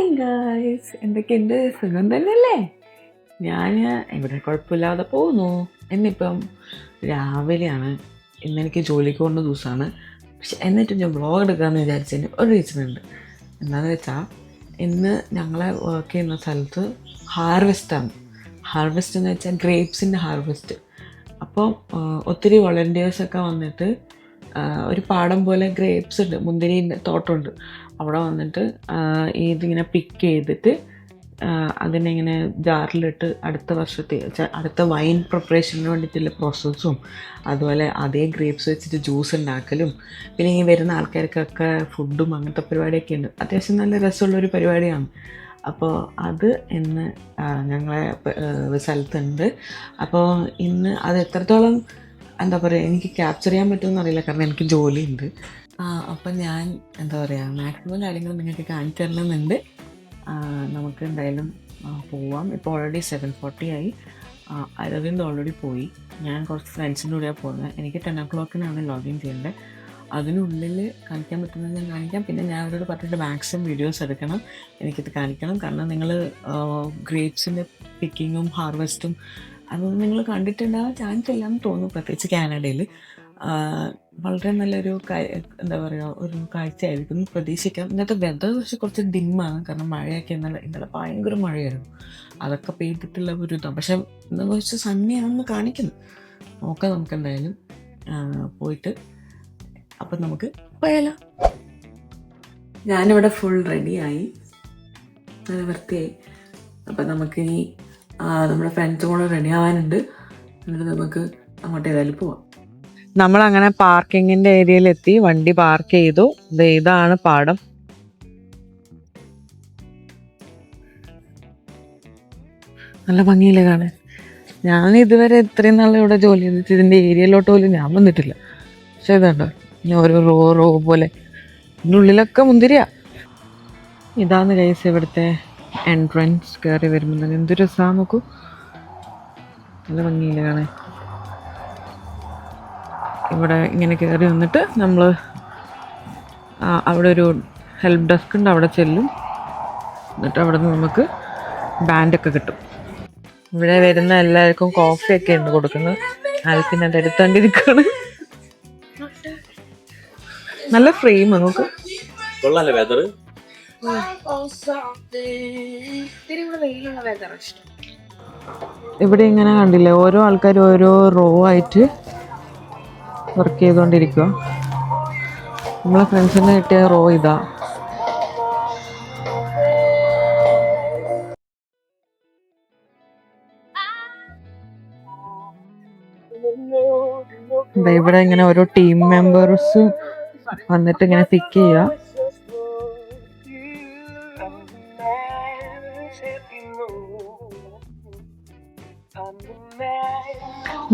Morning guys എന്തൊക്കെയുണ്ട്? സുഖം തന്നെയല്ലേ? ഞാൻ ഇവിടെ കുഴപ്പമില്ലാതെ പോകുന്നു. എന്നിപ്പം രാവിലെയാണ്. ഇന്ന് എനിക്ക് ജോലിക്ക് പോകുന്ന ദിവസമാണ്. പക്ഷെ എന്നിട്ടും ഞാൻ വ്ളോഗ് എടുക്കാമെന്ന് വിചാരിച്ചതിന് ഒരു റീസൺ ഉണ്ട്. എന്താണെന്ന് വെച്ചാൽ ഇന്ന് ഞങ്ങളെ വർക്ക് ചെയ്യുന്ന സ്ഥലത്ത് ഹാർവെസ്റ്റാണ് ഹാർവെസ്റ്റ് എന്ന് വെച്ചാൽ ഗ്രേപ്സിന്റെ ഹാർവെസ്റ്റ് അപ്പോൾ ഒത്തിരി വളണ്ടിയേഴ്സൊക്കെ വന്നിട്ട് ഒരു പാടം പോലെ ഗ്രേപ്സ് ഉണ്ട്. മുന്തിരിന്റെ തോട്ടമുണ്ട്. അവിടെ വന്നിട്ട് ഇതിങ്ങനെ പിക്ക് ചെയ്തിട്ട് അതിനെ ഇങ്ങനെ ജാറിലിട്ട് അടുത്ത വർഷത്തെ അടുത്ത വൈൻ പ്രിപ്പറേഷന് വേണ്ടിയിട്ടുള്ള പ്രോസസ്സും അതുപോലെ അതേ ഗ്രേപ്സ് വെച്ചിട്ട് ജ്യൂസ് ഉണ്ടാക്കലും പിന്നെ ഈ വരുന്ന ആൾക്കാർക്കൊക്കെ ഫുഡും അങ്ങനത്തെ പരിപാടിയൊക്കെ ഉണ്ട്. അത്യാവശ്യം നല്ല രസമുള്ളൊരു പരിപാടിയാണ്. അപ്പോൾ അത് ഇന്ന് ഞങ്ങളെ സ്ഥലത്തുണ്ട്. അപ്പോൾ ഇന്ന് അത് എത്രത്തോളം എന്താ പറയുക എനിക്ക് ക്യാപ്ചർ ചെയ്യാൻ പറ്റുമെന്ന് അറിയില്ല കാരണം എനിക്ക് ജോലിയുണ്ട്. ആ അപ്പം ഞാൻ എന്താ പറയുക മാക്സിമം കാര്യങ്ങൾ നിങ്ങൾക്ക് കാണിച്ചു തരണമെന്നുണ്ട്. നമുക്ക് എന്തായാലും പോവാം. ഇപ്പോൾ ഓൾറെഡി സെവൻ ഫോർട്ടി ആയി. അരവിന്ദ് ഓൾറെഡി പോയി. ഞാൻ കുറച്ച് ഫ്രണ്ട്സിന്റെ കൂടെയാണ് പോകുന്നത്. എനിക്ക് ടെൻ ഒ ക്ലോക്കിനാണ് ലോഗിൻ ചെയ്യേണ്ടത്. അതിനുള്ളിൽ കാണിക്കാൻ പറ്റുന്നത് ഞാൻ കാണിക്കാം. പിന്നെ ഞാൻ അവരോട് പറഞ്ഞിട്ട് മാക്സിമം വീഡിയോസ് എടുക്കണം. എനിക്കിത് കാണിക്കണം. കാരണം നിങ്ങൾ ഗ്രേപ്സിന്റെ പിക്കിങ്ങും ഹാർവെസ്റ്റും അതൊന്നും നിങ്ങൾ കണ്ടിട്ടുണ്ടാകാൻ ചാൻസ് ഇല്ലാന്ന് തോന്നുന്നു പ്രത്യേകിച്ച് കാനഡയിൽ വളരെ നല്ലൊരു എന്താ പറയുക ഒരു കാഴ്ചയായിരിക്കും എന്ന് പ്രതീക്ഷിക്കാം. ഇന്നത്തെ വെതർ പക്ഷെ കുറച്ച് ഡിമ്മാണ് കാരണം മഴയൊക്കെ ഇന്നലെ ഇന്നലെ ഭയങ്കര മഴയായിരുന്നു. അതൊക്കെ പെയ്തിട്ടുള്ള ഒരു ഇതാണ്. പക്ഷെ ഇന്ന് കുറച്ച് സണ്ണിയാണെന്ന് കാണിക്കുന്നു. നോക്കാം നമുക്ക് എന്തായാലും പോയിട്ട് അപ്പം നമുക്ക് പോയാലോ? ഞാനിവിടെ ഫുൾ റെഡിയായി നല്ല വൃത്തിയായി. അപ്പം നമുക്കിനി നമ്മുടെ ഫ്രണ്ട്സും കൂടെ റെഡി ആവാനുണ്ട്. എന്നിട്ട് നമുക്ക് അങ്ങോട്ട് ഏതായാലും പോവാം. പാർക്കിങ്ങിന്റെ ഏരിയയിലെത്തി വണ്ടി പാർക്ക് ചെയ്തു. ഇതാണ് പാടം. നല്ല ഭംഗിയില്ലേ കാണാൻ? ഞാൻ ഇതുവരെ ഇത്രയും നാൾ ഇവിടെ ജോലി ചെയ്തിട്ട് ഇതിന്റെ ഏരിയയിലോട്ട് പോലും ഞാൻ വന്നിട്ടില്ല. പക്ഷെ ഇതുണ്ടോ? ഇനി ഓരോ റോ റോ പോലെ. ഇതിനുള്ളിലൊക്കെ മുന്തിരിയാ. ഇതാണ് കൈസ് ഇവിടുത്തെ എൻട്രൻസ് കയറി വരുമ്പോൾ തന്നെ എന്ത് രസമാണ് നോക്കൂ. നല്ല ഭംഗിയില്ല കാണാൻ. ഇവിടെ ഇങ്ങനെ കയറി വന്നിട്ട് നമ്മൾ അവിടെ ഒരു ഹെൽപ്പ് ഡെസ്ക് ഉണ്ട് അവിടെ ചെല്ലും. എന്നിട്ട് അവിടെ നിന്ന് നമുക്ക് ബാൻഡൊക്കെ കിട്ടും. ഇവിടെ വരുന്ന എല്ലാവർക്കും കോഫി ഒക്കെ ഉണ്ട് കൊടുക്കുന്നത്. ആൽപ്പിനെ അത് എടുത്തോണ്ടിരിക്കുകയാണ് നല്ല ഫ്രെയിം നോക്ക്. കൊള്ളാല്ലേ വെതർ ഇവിടെ ഇങ്ങനെ കണ്ടില്ലേ ഓരോ ആൾക്കാർ ഓരോ റോ ആയിട്ട് വർക്ക് ചെയ്തുകൊണ്ടിരിക്കുക നമ്മളെ ഫ്രണ്ട്സിന് കിട്ടിയ റോ ഇതാ. ഇവിടെ ഇങ്ങനെ ഓരോ ടീം മെമ്പേഴ്സ് വന്നിട്ട് ഇങ്ങനെ പിക്ക് ചെയ്യുക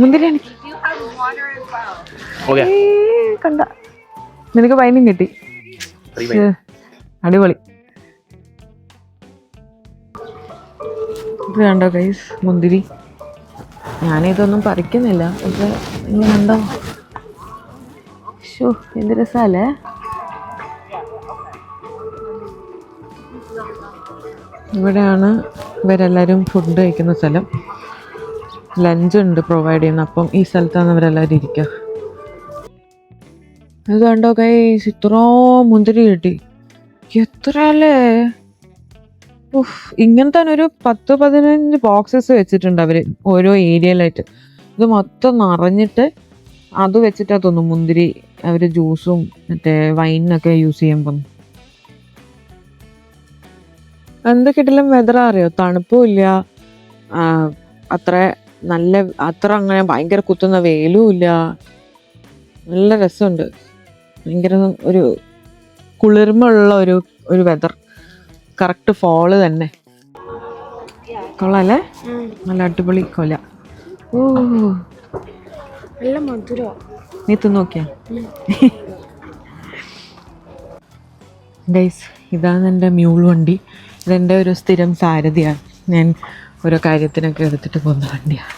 മുന്തിരി എനിക്ക് ഓക്കെ. ഏയ് കണ്ട. നിനക്ക് വൈനും കിട്ടി. അടിപൊളി. ഇത് കണ്ടോ ഗൈസ് മുന്തിരി. ഞാനിതൊന്നും പറിക്കുന്നില്ല. പക്ഷെ നിങ്ങൾ കണ്ടോ ഷോ എന്ത് രസമല്ലേ ഇവിടെയാണ് ഇവരെല്ലാവരും ഫുഡ് കഴിക്കുന്ന സ്ഥലം. ലഞ്ച് ഉണ്ട് പ്രൊവൈഡ് ചെയ്യുന്നത് അപ്പം ഈ സ്ഥലത്താണ് ഇവരെല്ലാവരും ഇരിക്കുക ഇത് കണ്ടോ കൈസ് ഇത്രോ മുന്തിരി കിട്ടി. എത്ര അല്ലേ ഉഫ് ഇങ്ങനത്തെ തന്നെ ഒരു പത്ത് പതിനഞ്ച് ബോക്സസ് വെച്ചിട്ടുണ്ട് അവർ ഓരോ ഏരിയയിലായിട്ട് ഇത് മൊത്തം നിറഞ്ഞിട്ട് അത് വെച്ചിട്ടാ തോന്നുന്നു മുന്തിരി അവർ ജ്യൂസും മറ്റേ വൈനൊക്കെ യൂസ് ചെയ്യാൻ പോകുന്നു. എന്തൊക്കെയായിട്ടും വെതർ അറിയോ? തണുപ്പും ഇല്ല. അത്ര നല്ല അത്ര അങ്ങനെ ഭയങ്കര കുത്തുന്ന വെയിലും ഇല്ല. നല്ല രസമുണ്ട്. ഭയങ്കര ഒരു കുളിർമുള്ള ഒരു ഒരു വെതർ കറക്റ്റ് ഫോൾ തന്നെ. കൊള്ളാല്ലേ? നല്ല അടിപൊളി കൊല. ഓ. നല്ല മധുരോ നീ തിന്നു നോക്കിയാ? ഗൈസ് ഇതാണ് എന്റെ മ്യൂൾ വണ്ടി. ഇതെന്റെ ഒരു സ്ഥിരം സാരഥിയാണ്. ഞാൻ ഓരോ കാര്യത്തിനൊക്കെ എടുത്തിട്ട് പോകുന്ന വണ്ടിയാണ്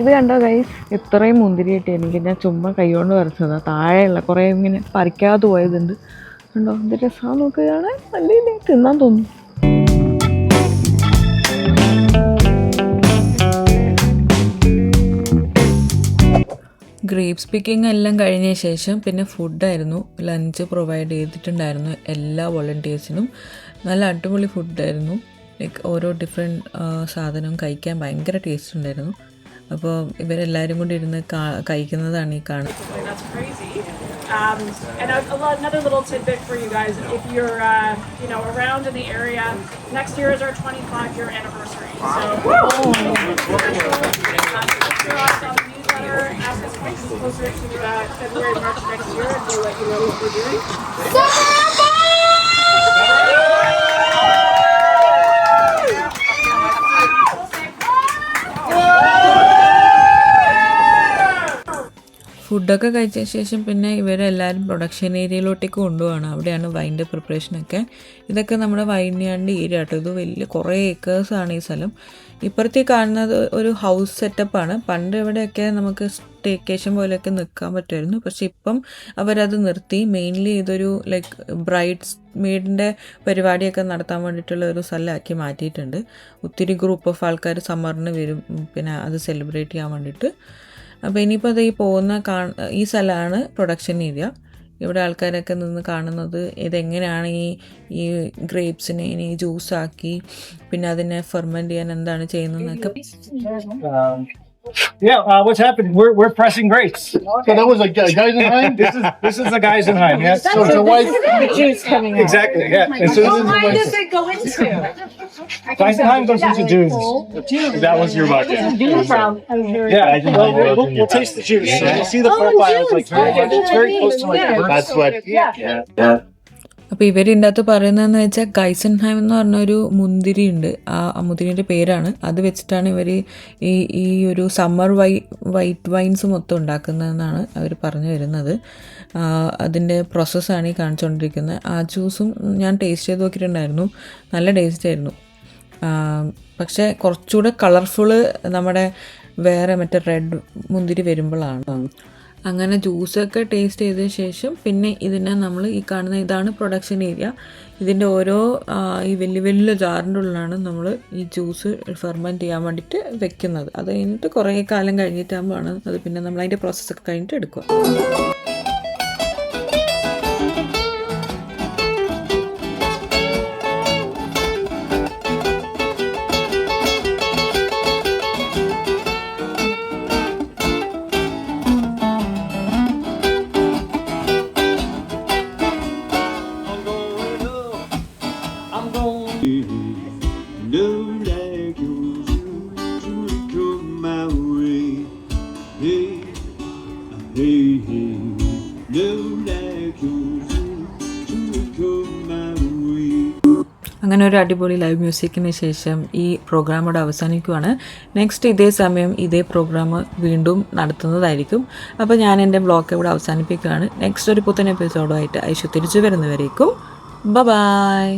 ഇത് കണ്ടോ ഗൈസ് ഇത്രയും മുന്തിരി കിട്ടി. എനിക്ക് ഞാൻ ചുമ്മാ കൈകൊണ്ട് വരച്ചതാണ് താഴെയുള്ള കുറേ ഇങ്ങനെ പറിക്കാതെ പോയതുണ്ട്. കണ്ടോ? എന്ത് രസമാണ് നോക്കുകയാണ് നല്ല തിന്നാൻ തോന്നുന്നു. ഗ്രേപ്സ് പിക്കിംഗ് എല്ലാം കഴിഞ്ഞ ശേഷം പിന്നെ ഫുഡായിരുന്നു ലഞ്ച് പ്രൊവൈഡ് ചെയ്തിട്ടുണ്ടായിരുന്നു എല്ലാ വോളണ്ടിയേഴ്സിനും നല്ല അടിപൊളി ഫുഡായിരുന്നു ലൈക്ക് ഓരോ ഡിഫറെന്റ് സാധനവും കഴിക്കാൻ ഭയങ്കര ടേസ്റ്റ് ഉണ്ടായിരുന്നു അപ്പോൾ ഇവരെല്ലാവരും കൂടി ഇരുന്ന് കാ- കഴിക്കുന്നതാണ് ഈ കാണുന്നത് Um, and a, a, lot- another little tidbit for you guys: if you're, uh, you know, around in the area, next year is our 25 year anniversary. So, um, you're on the newsletter, ask us questions closer to uh, February, March next year, and we'll let you know what we're doing. ഫുഡൊക്കെ കഴിച്ച ശേഷം പിന്നെ ഇവരെല്ലാവരും production ഏരിയയിലോട്ടേക്ക് കൊണ്ടുപോകണം അവിടെയാണ് വൈന്റെ പ്രിപ്പറേഷനൊക്കെ ഇതൊക്കെ നമ്മുടെ വൈൻയാണ്ട് area കേട്ടോ ഇത് വലിയ കുറേ ഏക്കേഴ്സാണ് ഈ സ്ഥലം. ഇപ്പുറത്തെ കാണുന്നത് ഒരു ഹൗസ് സെറ്റപ്പാണ് പണ്ട് ഇവിടെയൊക്കെ നമുക്ക് സ്റ്റേക്കേഷൻ പോലെയൊക്കെ നിൽക്കാൻ പറ്റുമായിരുന്നു. പക്ഷെ ഇപ്പം അവരത് നിർത്തി. മെയിൻലി ഇതൊരു ലൈക്ക് ബ്രൈഡ്സ് മെയ്ഡിന്റെ പരിപാടിയൊക്കെ നടത്താൻ വേണ്ടിയിട്ടുള്ള ഒരു സ്ഥലമാക്കി മാറ്റിയിട്ടുണ്ട്. ഒത്തിരി ഗ്രൂപ്പ് ഓഫ് ആൾക്കാർ സമ്മറിന് വരും. പിന്നെ അത് സെലിബ്രേറ്റ് ചെയ്യാൻ വേണ്ടിയിട്ട്. അപ്പോൾ ഇനിയിപ്പോൾ അത് ഈ പോകുന്ന കാ ഈ സ്ഥലമാണ് പ്രൊഡക്ഷൻ ഏരിയ ഇവിടെ ആൾക്കാരൊക്കെ നിന്ന് കാണുന്നത് ഇതെങ്ങനെയാണ് ഈ ഈ ഗ്രേപ്സിനെ ഇനി ജ്യൂസാക്കി പിന്നെ അതിനെ ഫെർമെന്റ് ചെയ്യാൻ എന്താണ് ചെയ്യുന്നതെന്നൊക്കെ yeah, uh, what's happening? We're we're pressing grapes. So that was a guy, Geisenheim? This is this is the Geisenheim. Yes. So it's a white, juice coming in. Exactly. Yeah. As soon as What line does it go into? Geisenheim goes into dunes. that was your market. Yeah. Well, we'll, we'll, we'll taste the juice. So you'll see the profile is like very much. It's very close to like the That's what, Yeah. yeah. അപ്പോൾ ഇവരിന്റെ അകത്ത് പറയുന്നതെന്ന് വെച്ചാൽ ഗൈസൻഹൈം എന്ന് പറഞ്ഞൊരു മുന്തിരി ഉണ്ട് ആ മുന്തിരിന്റെ പേരാണ്. അത് വെച്ചിട്ടാണ് ഇവർ ഈ ഈ ഒരു സമ്മർ വൈ വൈറ്റ് വൈൻസ് മൊത്തം ഉണ്ടാക്കുന്നതെന്നാണ് അവർ പറഞ്ഞു വരുന്നത്. അതിന്റെ പ്രോസസ്സാണ് ഈ കാണിച്ചുകൊണ്ടിരിക്കുന്നത് ആ ജ്യൂസും ഞാൻ ടേസ്റ്റ് ചെയ്ത് നോക്കിയിട്ടുണ്ടായിരുന്നു. നല്ല ടേസ്റ്റ് ആയിരുന്നു. പക്ഷേ കുറച്ചുകൂടെ കളർഫുള്ള് നമ്മുടെ വേറെ മറ്റേ റെഡ് മുന്തിരി വരുമ്പോഴാണ് അങ്ങനെ ജ്യൂസൊക്കെ ടേസ്റ്റ് ചെയ്ത ശേഷം പിന്നെ ഇതിനെ നമ്മൾ ഈ കാണുന്ന ഇതാണ് പ്രൊഡക്ഷൻ ഏരിയ ഇതിന്റെ ഓരോ ഈ വലിയ വലിയ ജാറിന്റെ ഉള്ളിലാണ് നമ്മൾ ഈ ജ്യൂസ് ഫെർമെന്റ് ചെയ്യാൻ വേണ്ടിയിട്ട് വെക്കുന്നത്. അത് കഴിഞ്ഞിട്ട് കുറേ കാലം കഴിഞ്ഞിട്ടാകുമ്പോഴാണ് അത് പിന്നെ നമ്മൾ അതിന്റെ പ്രോസസ്സൊക്കെ കഴിഞ്ഞിട്ട് എടുക്കുക. അങ്ങനെ ഒരു അടിപൊളി ലൈവ് മ്യൂസിക്കിന് ശേഷം ഈ പ്രോഗ്രാം അവിടെ നെക്സ്റ്റ് ഇതേ സമയം ഇതേ പ്രോഗ്രാം വീണ്ടും നടത്തുന്നതായിരിക്കും. അപ്പോൾ ഞാൻ എന്റെ ബ്ലോഗ് ഇവിടെ അവസാനിപ്പിക്കുകയാണ്. നെക്സ്റ്റ് ഒരു പുത്തൻ എപ്പിസോഡുമായിട്ട് ഐശു തിരിച്ചു വരുന്നവരേക്കും. ബ ബായ്